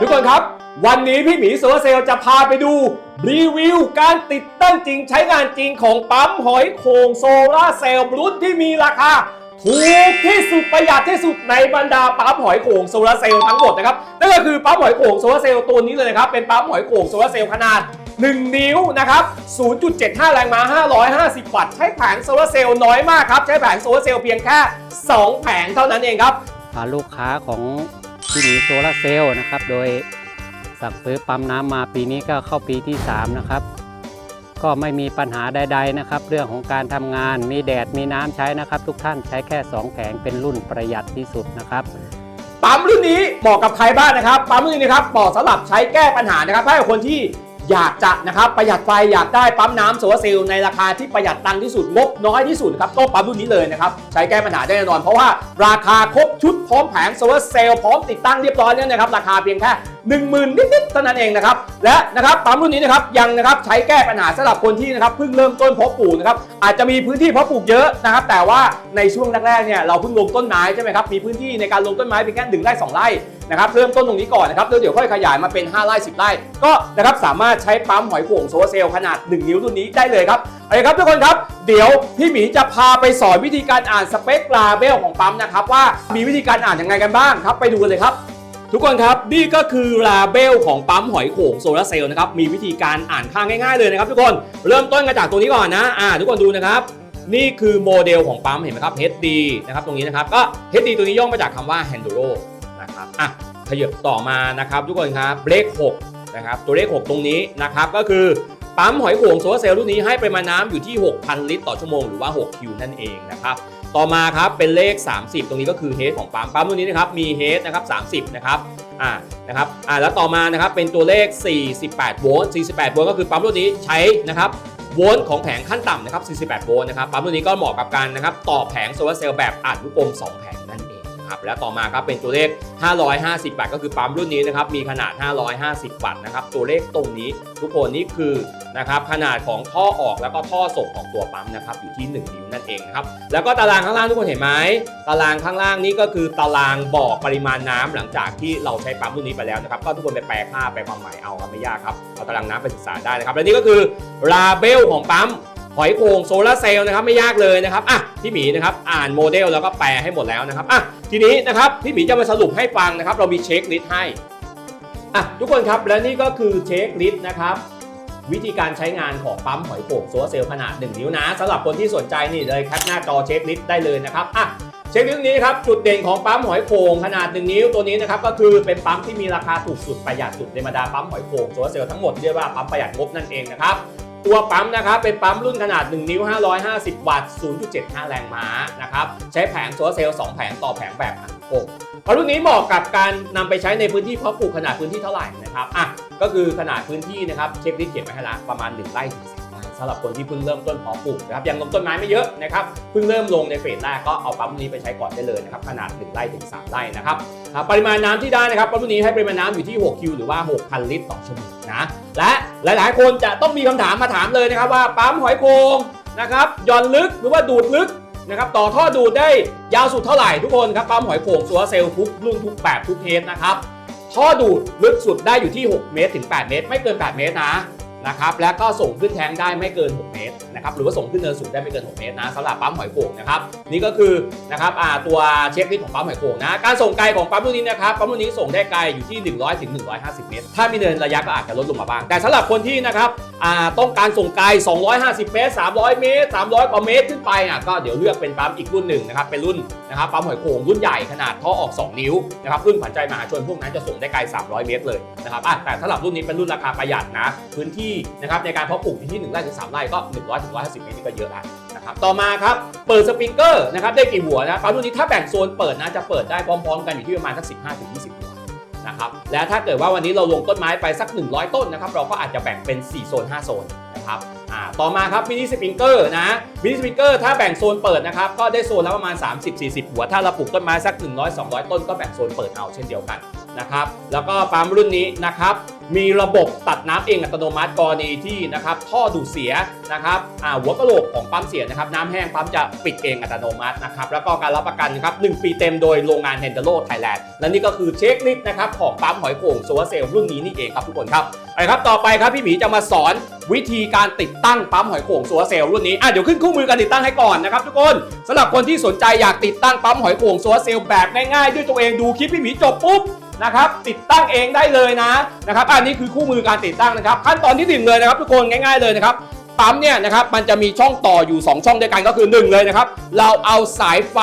ทุกคนครับ วันนี้พี่หมีโซลาเซลจะพาไปดู รีวิวการติดตั้งจริงใช้งานจริงของปั๊มหอยโข่งโซลาเซลล์รุ่นที่มีราคาถูกที่สุดประหยัดที่สุดในบรรดาปั๊มหอยโข่งโซลาเซลล์ทั้งหมดนะครับนั่นก็คือปั๊มหอยโข่งโซลาเซลล์ตัวนี้เลยนะครับเป็นปั๊มหอยโข่งโซลาเซลล์ขนาด 1 นิ้วนะครับ 0.75 แรงม้า 550 วัตต์ใช้แผงโซลาเซลล์น้อยมากครับใช้แผงโซลาเซลล์เพียงแค่ 2 แผงเท่านั้นเองครับลูกค้าของ ที่มีโซลาร์เซลล์นะครับ โดยสั่งซื้อปั๊มน้ำมาปีนี้ก็เข้าปีที่ 3 นะครับ ก็ไม่มีปัญหาใด ๆนะครับ เรื่องของการทำงานมีแดดมีน้ำใช้นะครับ ทุกท่านใช้แค่ 2 แผงเป็นรุ่นประหยัดที่สุดนะครับปั๊มรุ่นนี้เหมาะกับใครบ้างนะครับปั๊มรุ่นนี้นะครับเหมาะสำหรับใช้แก้ปัญหานะครับให้กับคนที่ อยากจะนะครับประหยัดไฟอยากได้ปั๊มน้ำโซลาร์เซลล์ในราคาที่ประหยัดตังค์ที่สุดงบน้อยที่สุดครับก็ปั๊มรุ่นนี้เลยนะครับใช้แก้ปัญหาได้แน่นอน เพราะว่าราคาครบชุดพร้อมแผงโซลาร์เซลล์พร้อมติดตั้งเรียบร้อยแล้วนะครับราคาเพียงแค่1 0,000 นิดๆเท่านั้นเองนะครับและนะครับปั๊มรุ่นนี้นะครับยังนะครับใช้แก้ปัญหาสำหรับคนที่นะครับเพิ่งเริ่มต้นเพาะปลูกนะครับอาจจะมีพื้นที่เพาะปลูกเยอะนะครับแต่ว่าในช่วงแรกๆเนี่ยเราเพิ่งลงต้นไม้ใช่ไหมครับมีพื้นที่ในการลงต้นไม้เพียงแค่หนึ่งไร่สองไร่ นะครับเริ่มต้นตรงนี้ก่อนนะครับแล้วเดี๋ยวค่อยขยายมาเป็น 5 ไร่10ไร่ก็นะครับสามารถใช้ปั๊มหอยโข่งโซลาร์เซลล์ขนาด 1 นิ้วรุ่นนี้ได้เลยครับเอาละครับทุกคนครับเดี๋ยวพี่หมีจะพาไปสอนวิธีการอ่านสเปคลาเบลของปั๊มนะครับว่ามีวิธีการอ่านยังไงกันบ้างครับ ไปดูกันเลยครับทุกคนครับนี่ก็คือลาเบลของปั๊มหอยโข่งโซลาเซลล์นะครับมีวิธีการอ่านค่าง่ายๆเลยนะครับ ทุกคนเริ่มต้นกันจากตัวนี้ก่อนนะอ่าทุกคนดูนะครับ นี่คือโมเดลของปั๊มเห็นไหมครับ HD นะครับตรงนี้นะครับก็ HD ตัวนี้ย่อมาจากคำว่า Handuro นะครับอะขยับต่อมานะครับทุกคนครับเลข6นะครับตัวเลข 6 ตรงนี้นะครับก็คือปั๊มหอยโข่งโซลาร์เซลล์รุ่นนี้ให้ปริมาณน้ำอยู่ที่ 6,000 ลิตรต่อชั่วโมงหรือว่า 6 คิวนั่นเองนะครับต่อมาครับเป็นเลข 30 ตรงนี้ก็คือเฮดของปั๊มปั๊มตัวนี้นะครับมีเฮดนะครับ30นะครับอ่านะครับอ่าแล้วต่อมานะครับเป็นตัวเลข 48 โวลต์ 48 โวลต์ก็คือปั๊มรุ่นนี้ใช้นะครับโวลต์ของแผงขั้นต่ำนะครับ 48 โวลต์นะครับปั๊มรุ่นนี้ก็เหมาะกับการนะครับต่อแผงโซลาร์เซลล์แบบอัดลูกกลม2 แผง นะครับแล้วต่อมาครับเป็นตัวเลข 550วัตต์ก็คือปั๊มรุ่นนี้นะครับมีขนาด 550วัตต์นะครับตัวเลขตรงนี้ทุกคนนี่คือนะครับขนาดของท่อออกแล้วก็ท่อส่งของตัวปั๊มนะครับอยู่ที่ 1 นิ้วนั่นเองนะครับแล้วก็ตารางข้างล่างทุกคนเห็นไหมตารางข้างล่างนี้ก็คือตารางบอกปริมาณน้ำหลังจากที่เราใช้ปั๊มรุ่นนี้ไปแล้วนะครับก็ทุกคนไปแปลค่าไปความหมายเอาครับไม่ยากครับเอาตารางน้ำไปศึกษาได้นะครับและนี่ก็คือลาเบลของปั๊ม หอยโข่งโซลาร์เซลล์นะครับไม่ยากเลยนะครับอะพี่หมีนะครับอ่านโมเดลแล้วก็แปลให้หมดแล้วนะครับอะทีนี้นะครับพี่หมีจะมาสรุปให้ฟังนะครับ เรามีเช็คลิสต์ให้อะทุกคนครับและนี่ก็คือเช็คลิสต์นะครับวิธีการใช้งานของปั๊มหอยโข่งโซลาร์เซลล์ขนาด 1 นิ้วนะสำหรับคนที่สนใจนี่เลยแคปหน้าจอเช็คลิสต์ได้เลยนะครับอะเช็คลิสต์นี้ครับจุดเด่นของปั๊มหอยโข่งขนาด 1 นิ้วตัวนี้นะครับก็คือเป็นปั๊มที่มีราคาถูกสุดประหยัดสุดในบรรดาปั๊มหอยโข่งโซลาร์เซลล์ทั้งหมดเรียกว่าปั๊มประหยัดงบนั่นเองนะครับ ตัวปั๊มนะครับเป็นปั๊มรุ่นขนาด 1 นิ้ว 550 วัตต์ 0.75 แรงม้านะครับใช้แผงโซลาร์เซลล์ 2 แผงต่อแผงแบบอัดโป่งเพราะรุ่นนี้เหมาะกับการนำไปใช้ในพื้นที่เพาะปลูกขนาดพื้นที่เท่าไหร่นะครับอะก็คือขนาดพื้นที่นะครับเช็คลิสต์เขียนไว้ให้ละประมาณ 1 ไร่ถึง3ไร่ สำหรับคนที่เพิ่งเริ่มต้นเพาะปลูกนะครับยังลงต้นไม้ไม่เยอะนะครับเพิ่งเริ่มลงในเฟสแรกก็เอาปั๊มนี้ไปใช้ก่อนได้เลยนะครับขนาด1ไร่ถึง3ไร่นะครับปริมาณน้ำที่ได้นะครับปั๊มนี้ให้ปริมาณน้ำอยู่ที่ 6 คิว หรือว่า 6,000 ลิตรต่อชั่วโมงนะและหลาย ๆ คนจะต้องมีคำถามมาถามเลยนะครับว่าปั๊มหอยโขงนะครับย่อนลึกหรือว่าดูดลึกนะครับต่อท่อดูดได้ยาวสุดเท่าไหร่ทุกคนครับปั๊มหอยโขงโซลาร์เซลล์ทุกรุ่นทุกแบบทุกเทสนะครับท่อดูดลึกสุดได้อยู่ที่ 6 เมตรถึง 8 เมตร ไม่เกิน 8 เมตรนะ นะครับแล้วก็ส่งขึ้นแทงได้ไม่เกิน 6 เมตรนะครับหรือว่าส่งขึ้นเนินสูงได้ไม่เกิน 6 เมตรนะสำหรับปั๊มหอยโขงนะครับนี่ก็คือนะครับอ่าตัวเช็คลิสต์ของปั๊มหอยโขงนะการส่งไกลของปั๊มรุ่นนี้นะครับปั๊มรุ่นนี้ส่งได้ไกลอยู่ที่ 100ถึง150 เมตร ถ้ามีเนินระยะก็อาจจะลดลงมาบ้าง แต่สำหรับคนที่นะครับอ่าต้องการส่งไกล 250 เมตร 300 เมตร 300 กว่าเมตรขึ้นไปอะก็เดี๋ยวเลือกเป็นปั๊มอีกรุ่นหนึ่งนะครับเป็นรุ่นนะครับปั๊มหอยโขงรุ่นใหญ่ขนาดท่อออก 2 นิ้วนะครับรุ่นขวัญใจมหาชนพวกนั้นจะส่งได้ไกล 300 เมตรเลยนะครับอะแต่สำหรับรุ่นนี้เป็นรุ่นราคาประหยัดนะพื้นที่นะครับในการเพาะปลูกที่1ไร่ถึง3ไร่ก็ 100ถึง150เมตรนี่ก็เยอะแล้วนะครับต่อมาครับเปิดสปริงเกอร์นะครับได้กี่หัวนะปั๊มรุ่นนี้ถ้าแบ่งโซนเปิดนะจะเปิดได้พร้อมๆ กันอยู่ที่ประมาณสัก 15ถึง20หัวนะครับและถ้าเกิดว่าวันนี้เราลงต้นไม้ไปสัก 100 ต้นนะครับเราก็อาจจะแบ่งเป็น 4 โซน 5 โซนนะครับต่อมาครับมินิสปริงเกอร์นะมินิสปริงเกอร์ถ้าแบ่งโซนเปิดนะครับก็ได้โซนละประมาณ 30-40 หัว ถ้าเราปลูกต้นไม้สัก 100-200 ต้นก็แบ่งโซนเปิดเอาเช่นเดียวกัน นะครับ แล้วก็ปั๊มรุ่นนี้นะครับ มีระบบตัดน้ำเองอัตโนมัติกรณีที่นะครับท่อดูดเสียนะครับหัวกะโหลกของปั๊มเสียนะครับน้ำแห้งปั๊มจะปิดเองอัตโนมัตินะครับ แล้วก็การรับประกันนะครับ1ปีเต็มโดยโรงงานเฮนเดโ o ไทยแลนด์และนี่ก็คือเช็คลิสต์นะครับของปั๊มหอยโข่งโซลาร์เซลล์รุ่นนี้นี่เองครับทุกคนครับเอะครับต่อไปครับพี่หมีจะมาสอนวิธีการติดตั้งปั๊มหอยโข่งโซลาร์เซลล์รุ่นนี้อะเดี๋ยวขึ้นคู่มือการติดตั้งให้ก่อนนะครับทุกคนสำหรับคนที่สนใจอยากติดตั้งปั๊มหอยโข่งโซลาร์เซลล์แบบง่ายๆด้วยตัวเองดูคลิปพี่หมีจบปุ๊บ นะครับ ติดตั้งเองได้เลยนะนะครับอันนี้คือคู่มือการติดตั้งนะครับ ขั้นตอนที่หนึ่งเลยนะครับทุกคนง่ายๆเลยนะครับปั๊มเนี่ยนะครับมันจะมีช่องต่ออยู่ 2 ช่องด้วยกันก็คือ 1 เลยนะครับ เราเอาสายไฟ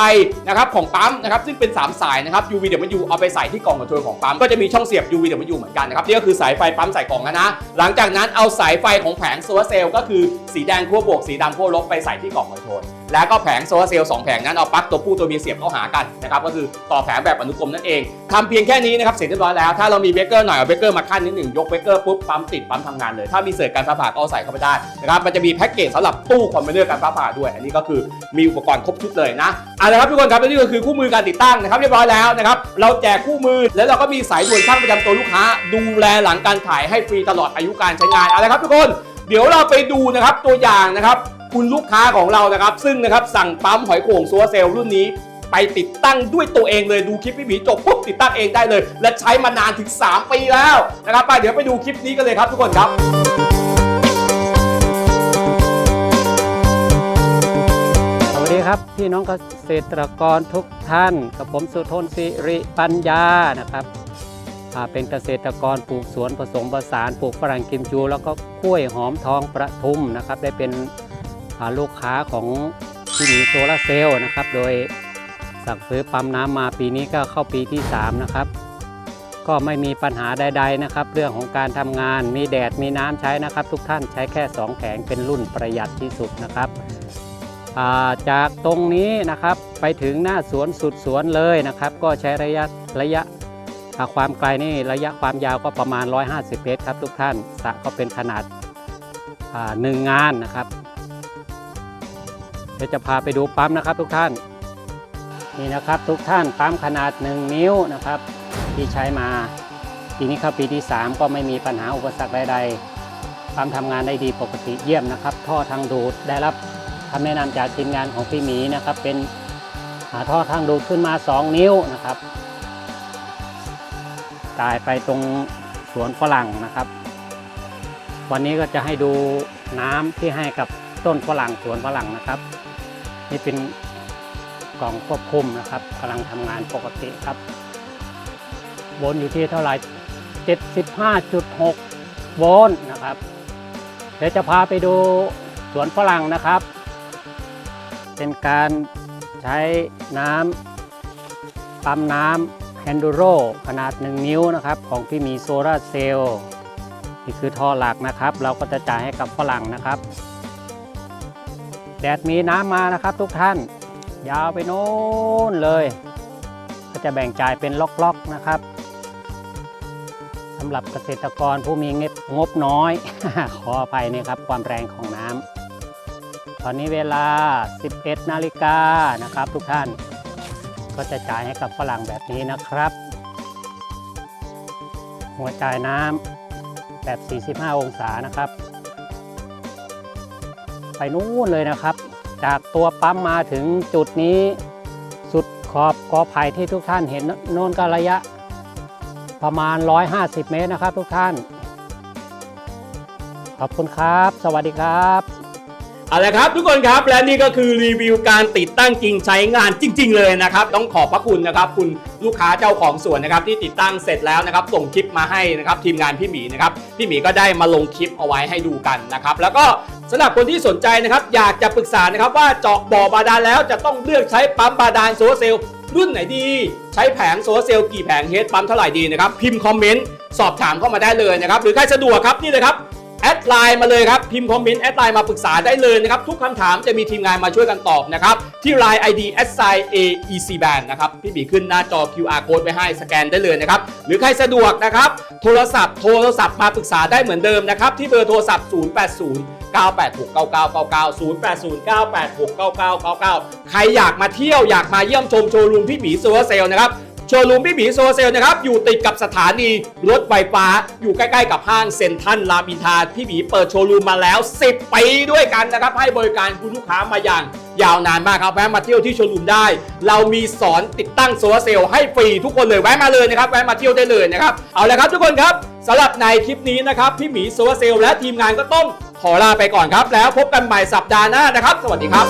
นะครับของปั๊มนะครับซึ่งเป็น 3 สายนะครับ UVW เอาไปใส่ที่กล่องคอนโทรลของปั๊มก็จะมีช่องเสียบ UVW เหมือนกันนะครับนี่ก็คือสายไฟปั๊มใส่กล่องนะนะหลังจากนั้นเอาสายไฟของแผงโซลาร์เซลล์ก็คือสีแดงขั้วบวกสีดำขั้วลบไปใส่ที่กล่องคอนโทรล แล้วก็แผงโซลาร์เซลล์สองแผงนั้นเอาปลั๊กตัวผู้ตัวเมียเสียบเข้าหากันนะครับก็คือต่อแผงแบบอนุกรมนั่นเองทำเพียงแค่นี้นะครับเสร็จเรียบร้อยแล้วถ้าเรามีเบเกอร์หน่อยเอาเบเกอร์มาขั้นนิดหนึ่งยกเบเกอร์ปุ๊บปั๊มติดปั๊มทำงานเลยถ้ามีเศษการฟ้าผ่าก็เอาใส่เข้าไปได้นะครับมันจะมีแพ็กเกจสำหรับตู้คอนเทนเนอร์การฟ้าผ่าด้วย อันนี้ก็คือมีอุปกรณ์ครบชุดเลยนะเอาละครับทุกคนครับและนี่ก็คือคู่มือการติดตั้งนะครับเรียบร้อยแล้วนะครับเราแจกคู่มือแล้วเราก็มีสายด่วนช่างประจำตัวลูกค้า ดูแลหลังการถ่ายให้ฟรีตลอดอายุการใช้งานเอาละครับทุกคนเดี๋ยวเราไปดูนะครับตัวอย่างนะครับ คุณลูกค้าของเรานะครับ ซึ่งนะครับสั่งปั๊มหอยโข่งโซลาร์เซลรุ่นนี้ไปติดตั้งด้วยตัวเองเลยดูคลิปพี่หมีจบปุ๊บติดตั้งเองได้เลย และใช้มานานถึง 3 ปีแล้วนะครับไปเดี๋ยวไปดูคลิปนี้กันเลยครับทุกคนครับสวัสดีครับพี่น้องเกษตรกรทุกท่านกับผมสุทนสิริปัญญานะครับเป็นเกษตรกรปลูกสวนผสมผสานปลูกฝรั่งกิมจู แล้วก็กล้วยหอมทองประทุมนะครับ ได้เป็น ลูกค้าของที่หมีโซลาร์เซลล์นะครับ โดยสั่งซื้อปั๊มน้ำมาปีนี้ก็เข้าปีที่ 3 นะครับ ก็ไม่มีปัญหาใด ๆนะครับ เรื่องของการทำงานมีแดดมีน้ำใช้นะครับ ทุกท่านใช้แค่ 2 แผงเป็นรุ่นประหยัดที่สุดนะครับาจากตรงนี้นะครับไปถึงหน้าสวนสุดสวนเลยนะครับ ก็ใช้ระยะระยะความไกลนี่ระยะความยาวก็ประมาณ 150 เมตรครับทุกท่านสระก็เป็นขนาดาหนึ่งงานนะครับ เดี๋ยวจะพาไปดูปั๊มนะครับทุกท่าน นี่นะครับทุกท่านปั๊มขนาด 1 นิ้วนะครับ ที่ใช้มาปีนี้เข้าปีที่ 3 ก็ไม่มีปัญหาอุปสรรคใดๆปั๊มทำงานได้ดีปกติเยี่ยมนะครับ ท่อทางดูดได้รับคำแนะนำจากทีมงานของพี่หมีนะครับ เป็นหาท่อทางดูดขึ้นมา 2 นิ้วนะครับจ่ายไปตรงสวนฝรั่งนะครับ วันนี้ก็จะให้ดูน้ำที่ให้กับต้นฝรั่งสวนฝรั่งนะครับ นี่เป็นกล่องควบคุมนะครับกำลังทำงานปกติครับวนอยู่ที่เท่าไหร่ 75.6 โวลต์นะครับ เดี๋ยวจะพาไปดูสวนฝรั่งนะครับ เป็นการใช้น้ำปั๊มน้ำแฮนดูโรขนาด 1 นิ้วนะครับ ของพี่มีโซลาเซลล์นี่คือท่อหลักนะครับ เราก็จะจ่ายให้กับฝรั่งนะครับ แดดมีน้ำมานะครับทุกท่าน ยาวไปโน้นเลย ก็จะแบ่งจ่ายเป็นล็อกๆนะครับสำหรับเกษตรกรผู้มีงบงบน้อย ขออภัยนะครับความแรงของน้ำตอนนี้เวลา 11 นาฬิกานะครับ ทุกท่าน ก็จะจ่ายให้กับฝรั่งแบบนี้นะครับ หัวจ่ายน้ำแบบ 45 องศานะครับ ไปนู้นเลยนะครับ จากตัวปั๊มมาถึงจุดนี้ สุดขอบกอไผ่ที่ทุกท่านเห็นโน่นก็ระยะ ประมาณ 150 เมตรนะครับทุกท่าน ขอบคุณครับ สวัสดีครับ เอาละครับทุกคนครับและนี่ก็คือรีวิวการติดตั้งจริงใช้งานจริง ๆ เลยนะครับต้องขอบพระคุณนะครับคุณลูกค้าเจ้าของสวนนะครับที่ติดตั้งเสร็จแล้วนะครับส่งคลิปมาให้นะครับทีมงานพี่หมีนะครับพี่หมีก็ได้มาลงคลิปเอาไว้ให้ดูกันนะครับแล้วก็สำหรับคนที่สนใจนะครับอยากจะปรึกษานะครับว่าเจาะบ่อบาดาลแล้วจะต้องเลือกใช้ปั๊มบาดาลโซลาร์เซลล์รุ่นไหนดี ใช้แผงโซลาร์เซลล์กี่แผงเฮดปั๊มเท่าไหร่ดีนะครับพิมพ์คอมเมนต์สอบถามเข้ามาได้เลยนะครับหรือใครสะดวกครับนี่เลยครับ แอดไลน์มาเลยครับ พิมพ์คอมเมนต์แอดไลน์มาปรึกษาได้เลยนะครับ ทุกคำถามจะมีทีมงานมาช่วยกันตอบนะครับ ที่ Line ID s i a e c band นะครับ พี่บีขึ้นหน้าจอ QR code ไว้ให้สแกนได้เลยนะครับ หรือใครสะดวกนะครับ โทรศัพท์โทรศัพท์มาปรึกษาได้เหมือนเดิมนะครับ ที่เบอร์โทรศัพท์ 080 986 9999 080 986 9999 ใครอยากมาเที่ยวอยากมาเยี่ยมชมโชว์รูมพี่หมีโซลาร์เซลนะครับ โชว์รูมพี่หมีโซลเซลนะครับอยู่ติดกับสถานีรถไฟฟ้า อยู่ใกล้ๆกับห้างเซ็นทรัลรามอินทราพี่หมีเปิดโชว์รูมมาแล้ว 10 ปีด้วยกันนะครับ ให้บริการคุณลูกค้ามาอย่างยาวนานมากครับแวะมาเที่ยวที่โชว์รูมได้ เรามีสอนติดตั้งโซลาร์เซลล์ให้ฟรีทุกคนเลยแวะมาเลยนะครับแวะมาเที่ยวได้เลยนะครับเอาละครับทุกคนครับสำหรับในคลิปนี้นะครับพี่หมีโซลาร์เซลล์และทีมงานก็ต้องขอลาไปก่อนครับ แล้วพบกันใหม่สัปดาห์หน้านะครับ สวัสดีครับ